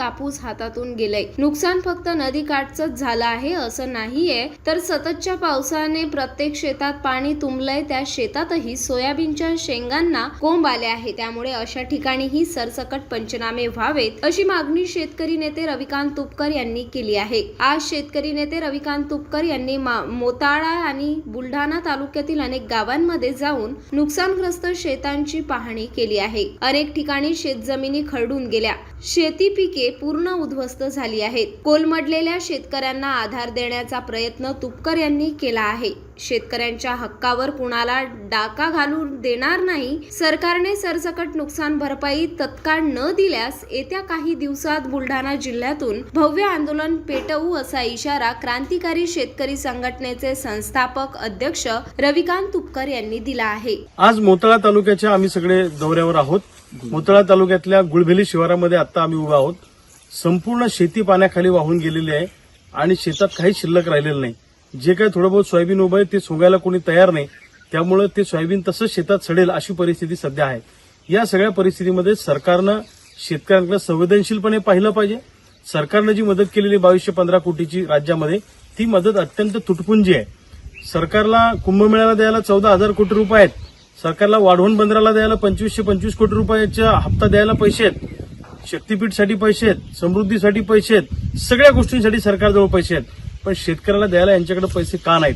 कापूस हातातून गेलाय. नुकसान फक्त नदीकाठच झालं आहे असं नाहीये. तर सततच्या पावसाने प्रत्येक शेतात पाणी तुंबलंय त्या शेतातही सोयाबीनच्या शेंगांना कोंब आले आहे. त्यामुळे अशा ठिकाणीही सरसकट पंचनामे व्हावेत अशी मागणी शेतकरी नेते रविकांत तुपकर यांनी केली आहे. आज शेतकरी नेते रविकांत तुपकर यांनी मा- मोताळा आणि बुलढाणा तालुक्यातील अनेक गावांमध्ये जाऊन नुकसानग्रस्त शेतांची पाहणी केली आहे. अनेक ठिकाणी शेतजमिनी खरडून गेल्या. शेती पिके पूर्ण उद्ध्वस्त झाली आहेत. कोलमडलेल्या शेतकऱ्यांना आधार देण्याचा प्रयत्न तुपकर यांनी केला आहे. शेतकऱ्यांच्या हक्कावर कुणाला डाका घालू देणार नाही सरकारने सरसकट नुकसान भरपाई तत्काळ न दिल्यास येत्या काही दिवसात बुलढाणा जिल्ह्यातून भव्य आंदोलन पेटवू असा इशारा क्रांतिकारी शेतकरी संघटनेचे संस्थापक अध्यक्ष रविकांत तुपकर यांनी दिला आहे. आज मोतळा तालुक्याच्या आम्ही सगळे दौऱ्यावर आहोत. मोतळा तालुक्यातल्या गुळभेली शिवारामध्ये आता आम्ही उभा आहोत. संपूर्ण शेती पाण्याखाली वाहून गेलेली आहे आणि शेतात काही शिल्लक राहिलेलं नाही. जे काही थोडं बहुत सोयाबीन उभं आहे ते सोंगायला कोणी तयार नाही. त्यामुळे ते सोयाबीन तसंच शेतात सडेल अशी परिस्थिती सध्या आहे. या सगळ्या परिस्थितीमध्ये सरकारनं शेतकऱ्यांकडे संवेदनशीलपणे पाहिलं पाहिजे. सरकारनं जी मदत केलेली बावीसशे पंधरा कोटीची राज्यामध्ये ती मदत अत्यंत तुटपुंजी आहे. सरकारला कुंभमेळ्याला द्यायला चौदा हजार कोटी रुपये आहेत. सरकारला वाढवण बंदराला द्यायला पंचवीसशे पंचवीस कोटी रुपयाचा हप्ता द्यायला पैसे आहेत. शक्तीपीठसाठी पैसे आहेत समृद्धीसाठी पैसे आहेत सगळ्या गोष्टींसाठी सरकारजवळ पैसे आहेत. पण शेतकऱ्याला द्यायला यांच्याकडे पैसे का नाहीत?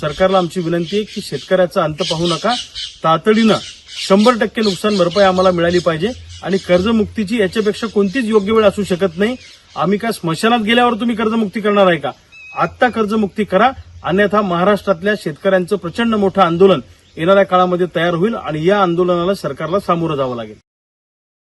सरकारला आमची विनंती आहे की शेतकऱ्याचा अंत पाहू नका. तातडीनं शंभर टक्के नुकसान भरपाई आम्हाला मिळाली पाहिजे आणि कर्जमुक्तीची याच्यापेक्षा कोणतीच योग्य वेळ असू शकत नाही. आम्ही काय स्मशानात गेल्यावर तुम्ही कर्जमुक्ती करणार आहे का? आत्ता कर्जमुक्ती करा. अन्यथा महाराष्ट्रातल्या शेतकऱ्यांचं प्रचंड मोठं आंदोलन येणाऱ्या काळामध्ये तयार होईल आणि या आंदोलनाला सरकारला सामोरं जावं लागेल.